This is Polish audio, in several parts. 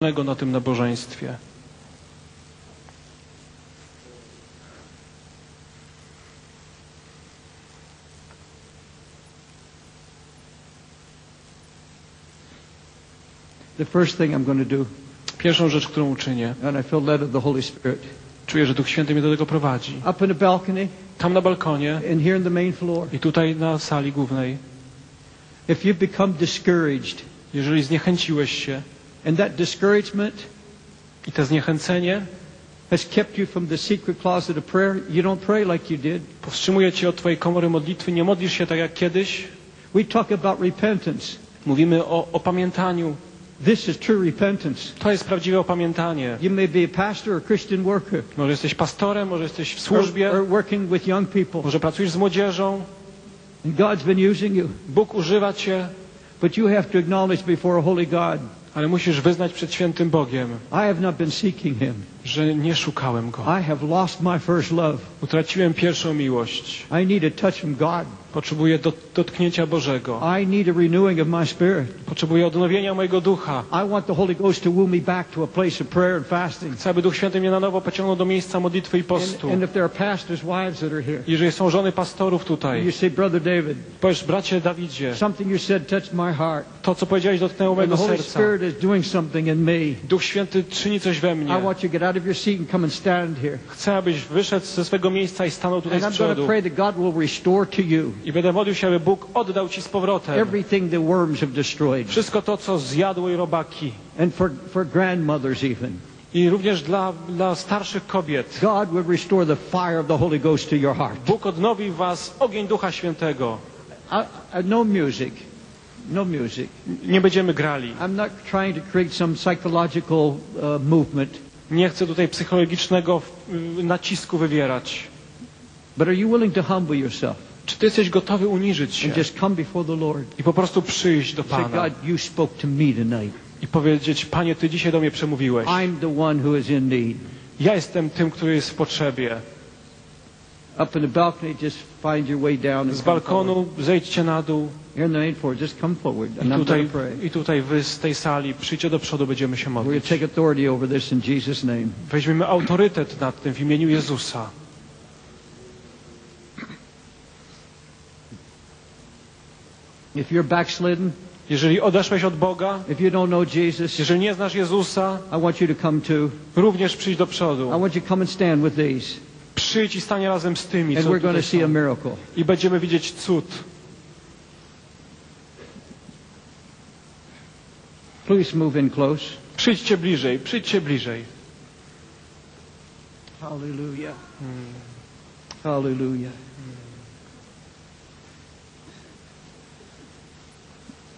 na tym nabożeństwie. The first thing I'm going to do, Pierwszą rzecz, którą uczynię, and I feel led of the Holy Spirit, czuję, że Duch Święty mnie do tego prowadzi. up in the balcony Tam na balkonie and here in the main floor, i tutaj na sali głównej, if you've become discouraged, jeżeli zniechęciłeś się and that discouragement i to zniechęcenie has kept you from the secret closet of prayer, you don't pray like you did. powstrzymuje cię od twojej komory modlitwy, nie modlisz się tak jak kiedyś, We talk about repentance. mówimy o opamiętaniu. This is true repentance. To jest prawdziwe opamiętanie. You may be a pastor or Christian worker, Może jesteś pastorem, może jesteś w or, służbie, or working with young people, może pracujesz z młodzieżą. and God's been using you. Bóg używa cię, But you have to acknowledge before a holy God, ale musisz wyznać przed świętym Bogiem, I have not been seeking Him. Że nie szukałem Go. I have lost my first love. Utraciłem pierwszą miłość. I need a touch from God. Potrzebuję dot- dotknięcia Bożego. I need a renewing of my spirit. Potrzebuję odnowienia mojego ducha. I want the Holy Ghost to woo me back to a place of prayer and fasting. Chcę, aby Duch Święty mnie na nowo pociągnął do miejsca modlitwy i And, postu. and if there are pastors' wives that are here, Jeżeli są żony pastorów you tutaj, say, Brother David, powiesz, bracie Dawidzie, something you said touched my heart. to co powiedziałeś dotknęło And the mojego Holy serca. Spirit is doing something in me. Duch Święty czyni coś we mnie. I want you to get out of your seat and come and stand here. Chcę, abyś wyszedł ze swego miejsca i stanął tutaj And z I'm going to przodu. pray that God will restore to you I będę modlił się, aby Bóg oddał ci z powrotem everything the worms have destroyed. wszystko to, co zjadły robaki. And for, for grandmothers even. I również dla, dla starszych kobiet. God would restore the fire of the Holy Ghost to your heart. Bóg odnowi was ogień Ducha Świętego. I, I, no music. No music. Nie będziemy grali. I'm not trying to create some psychological uh, movement, Nie chcę tutaj psychologicznego nacisku wywierać. but are you willing to humble yourself Czy ty jesteś gotowy uniżyć się and just come before the Lord? i po prostu przyjść do Say, Pana God, you spoke to me tonight. i powiedzieć, Panie, Ty dzisiaj do mnie przemówiłeś. I'm the one who is in need. Ja jestem tym, który jest w potrzebie. Up in the balcony, just find your way down. Z balkonu zejdźcie na dół Here in the main floor, just come forward. i I'm tutaj, going to pray. i tutaj wy z tej sali przyjdźcie do przodu, będziemy się We're going modlić. to take authority over this in Jesus' name. Weźmiemy autorytet nad tym w imieniu Jezusa. If you're backslidden, Jeżeli odeszłeś od Boga, if you don't know Jesus, jeżeli nie znasz Jezusa, I want you to come too. również przyjdź do przodu. I want you to come and stand with these. Przyjdź i stań razem z tymi, And co we're going to tutaj see a są. miracle. I będziemy widzieć cud. Please move in close. Przyjdźcie bliżej, przyjdźcie bliżej. Hallelujah. Hallelujah.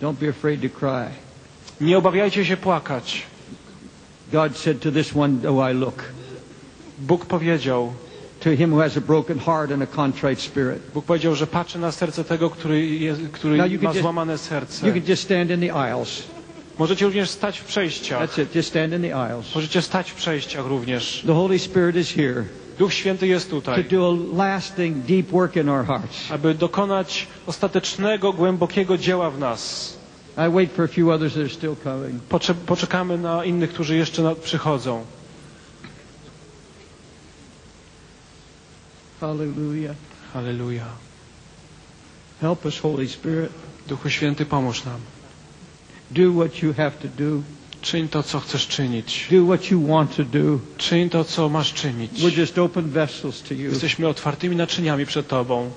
Don't be afraid to cry. Nie obawiajcie się płakać. God said to this one, Do I look? Bóg powiedział, To him who has a broken heart and a contrite spirit. Bóg powiedział, że patrzy na serce tego, który, jest, który ma złamane serce. You can just stand in the aisles. Możecie również stać w przejściach. That's it. Just stand in the aisles. Możecie stać w przejściach również. The Holy Spirit is here Duch Święty jest to tutaj, do a lasting, deep work in our hearts. aby dokonać ostatecznego, głębokiego dzieła w nas. I wait for a few others that are still coming. Pocze- poczekamy na innych, którzy jeszcze na- przychodzą. Hallelujah. Halleluja. Help us, Holy Spirit. Duchu Święty, pomóż nam. Do what you have to do. Czyń to, co chcesz czynić. Do what you want to do. Czyń to, co masz czynić. We're just open vessels to you. Jesteśmy otwartymi naczyniami przed Tobą.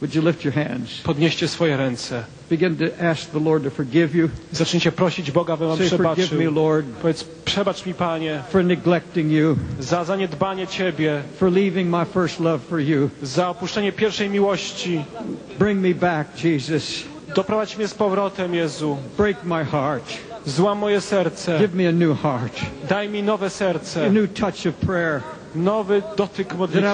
Would you lift your hands? Podnieście swoje ręce. Begin to ask the Lord to forgive you. Zacznijcie prosić Boga, aby Wam Say, forgive me, przebaczył. Lord, Powiedz, przebacz mi, Panie, for neglecting you, za zaniedbanie Ciebie, for leaving my first love for you. za opuszczenie pierwszej miłości. Bring me back, Jesus. Doprowadź mnie z powrotem, Jezu. Break my heart. Złam moje serce. Give me a new heart, Daj mi nowe a serce. new touch of prayer. Nowy dotyk modlitwy,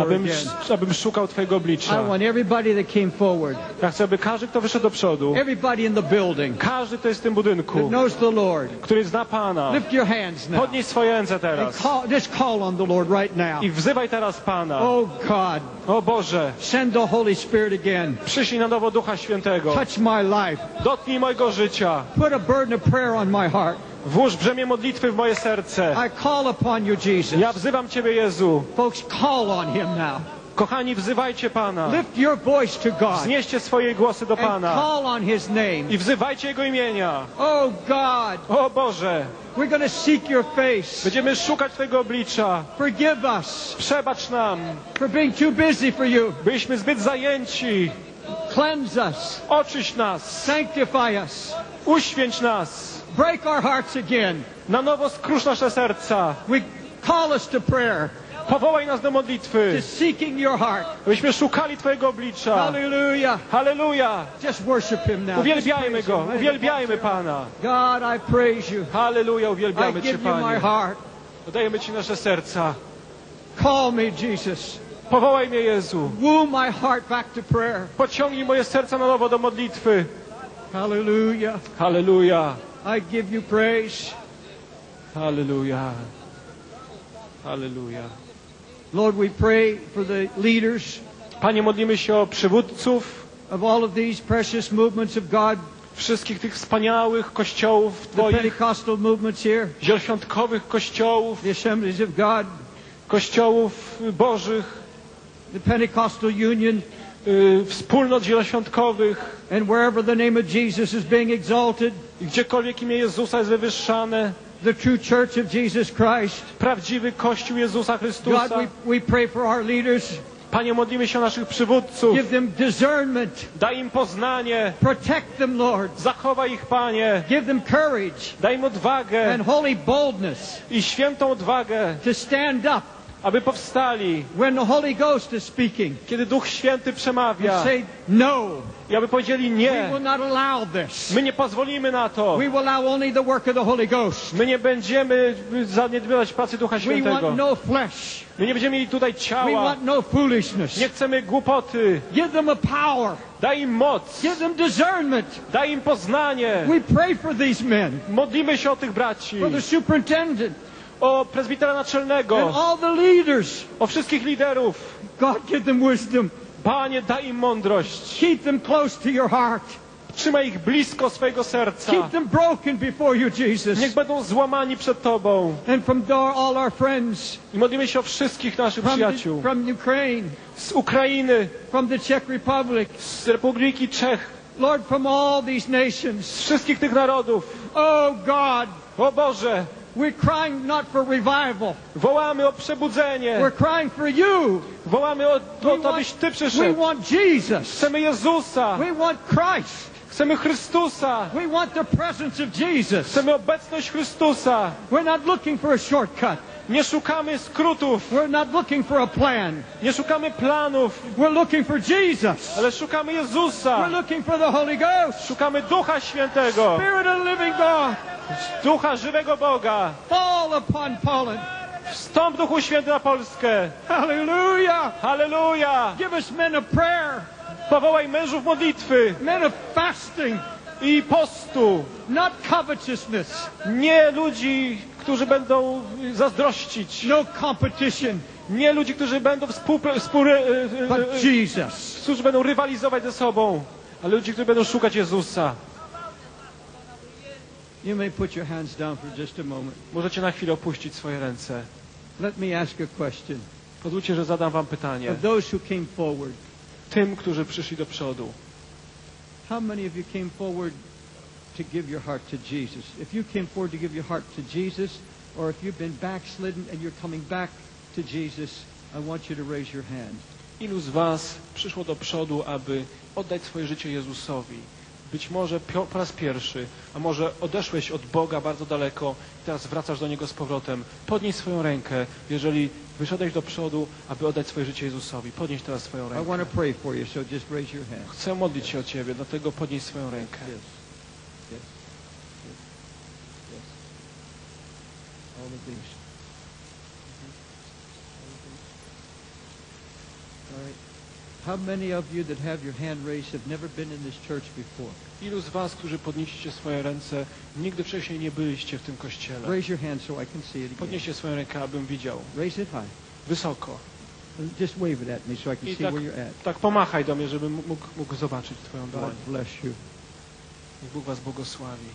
abym, abym szukał Twojego oblicza. want everybody that came forward, Ja chcę, aby każdy, kto wyszedł do przodu, everybody in the building każdy, kto jest w tym budynku, który zna Pana, lift your hands now podnieś swoje ręce teraz call, just call on the Lord right now. i wzywaj teraz Pana. Oh O Boże, send the Holy Spirit again. przyślij na nowo Ducha Świętego. Touch my life. Dotknij mojego życia. Put a burden of prayer on my heart. Włóż brzemię modlitwy w moje serce. I call upon you, Jesus. Ja wzywam Ciebie, Jezu. Folks, call on Him now. Kochani, wzywajcie Pana. Lift your voice to God Znieście swoje głosy do and Pana call on His name. i wzywajcie Jego imienia. Oh God, O Boże, we're to seek your face. będziemy szukać Twojego oblicza. Forgive us Przebacz nam. for being too busy for you. Byliśmy zbyt zajęci. Cleanse us. Oczyść nas. Sanctify us. Uświęć nas. Break our hearts again. Na nowo skrusz nasze serca. We call us to prayer, Powołaj nas do modlitwy. Abyśmy szukali Twojego oblicza. Hallelujah. Halleluja. Just worship Him now. Uwielbiajmy Go. Uwielbiajmy Pana. God, I praise you. Halleluja. Uwielbiamy Cię, Panie. heart. Oddajemy Ci nasze serca. Call me, Jesus. Powołaj mnie, Jezu. Woo my heart back to prayer. Pociągnij moje serca na nowo do modlitwy. Hallelujah. Halleluja. I give you praise. Halleluja. Halleluja. Lord, we pray for the leaders Panie, modlimy się o przywódców of all of these precious movements of God, wszystkich tych wspaniałych kościołów the Twoich, Pentecostal movements here, zieloświątkowych kościołów, the assemblies of God, kościołów bożych, the Pentecostal Union, y, wspólnot zieloświątkowych, and wherever the name of Jesus is being exalted, i gdziekolwiek imię Jezusa jest wywyższane, the true church of Jesus Christ. prawdziwy Kościół Jezusa God, Chrystusa. we, we pray for our leaders. Panie, modlimy się o naszych przywódców. Give them discernment. Daj im poznanie. Protect them, Lord. Zachowaj ich, Panie. Give them courage Daj im odwagę and holy boldness i świętą odwagę, to stand up aby powstali, when the Holy Ghost is speaking kiedy Duch Święty przemawia say, No, i aby powiedzieli we nie. will not allow this. My nie pozwolimy na to. We will allow only the work of the Holy Ghost. My nie będziemy zaniedbywać pracy Ducha We Świętego. want no flesh. My nie będziemy mieli tutaj We ciała. want no foolishness. Nie chcemy głupoty. Give them a power. Daj im moc. Give them discernment. Daj im poznanie. We pray for these men, Modlimy się o tych braci. for the superintendent, O prezbitera and naczelnego. all the leaders. O wszystkich liderów. God, give them wisdom. Panie, daj im mądrość. Keep them close to your heart. Trzymaj ich blisko swojego serca. Keep them broken before you, Jesus. Niech będą złamani przed Tobą. And from door, all our friends I modlimy się o wszystkich naszych from, przyjaciół. from Ukraine, Z Ukrainy, from the Czech Republic, z Republiki Czech, Lord, from all these nations. z wszystkich tych narodów. Oh God, O Boże, we're crying not for revival. wołamy o przebudzenie. We're crying for you. Wołamy o, o We to, abyś Ty we przyszedł. want Jesus. Chcemy Jezusa. We want Christ. Chcemy Chrystusa. We want the presence of Jesus. Chcemy obecność Chrystusa. We're not looking for a shortcut. Nie szukamy skrótów. We're not looking for a plan. Nie szukamy planów. We're looking for Jesus. Ale szukamy We're Jezusa. looking for the Holy Ghost. Szukamy Ducha Świętego. Spirit of the living God. Ducha żywego Boga. Fall upon Poland. Wstąp Duchu Święty na Polskę. Hallelujah. Halleluja. Give us men of prayer, Powołaj mężów modlitwy men of fasting, i postu. not covetousness, Nie ludzi, którzy będą zazdrościć. no competition, Nie ludzi, którzy będą współpra- współ, e, e, but e, Jesus. którzy będą rywalizować ze sobą, ale ludzi, którzy będą szukać Jezusa. You may put your hands down for just a moment. Możecie na chwilę opuścić swoje ręce. Let me ask a question. Pozwólcie, że zadam wam pytanie. Of those who came forward, Tym, którzy przyszli do przodu. how many of you came forward to give your heart to Jesus? If you came forward to give your heart to Jesus, or if you've been backslidden and you're coming back to Jesus, I want you to raise your hand. Ilu z was przyszło do przodu, aby oddać swoje życie Jezusowi? Być może po raz pierwszy, a może odeszłeś od Boga bardzo daleko i teraz wracasz do Niego z powrotem. Podnieś swoją rękę, jeżeli wyszedłeś do przodu, aby oddać swoje życie Jezusowi. Podnieś teraz swoją rękę. you, so. Chcę modlić się o Ciebie, dlatego podnieś swoją rękę. Yes. Yes. Yes. Yes. All of these. How many of you that have your hand raised have never been in this church before? Ilu z was, którzy podnieśliście swoje ręce, nigdy wcześniej nie byliście w tym kościele? Raise your hand so I can see it again. Podnieście swoją rękę, abym widział. Raise it high. Wysoko. Just wave it at me so I can I see tak, where you're at. tak pomachaj do mnie, żebym mógł, mógł zobaczyć twoją dłoń. God bless you. Niech Bóg was błogosławi.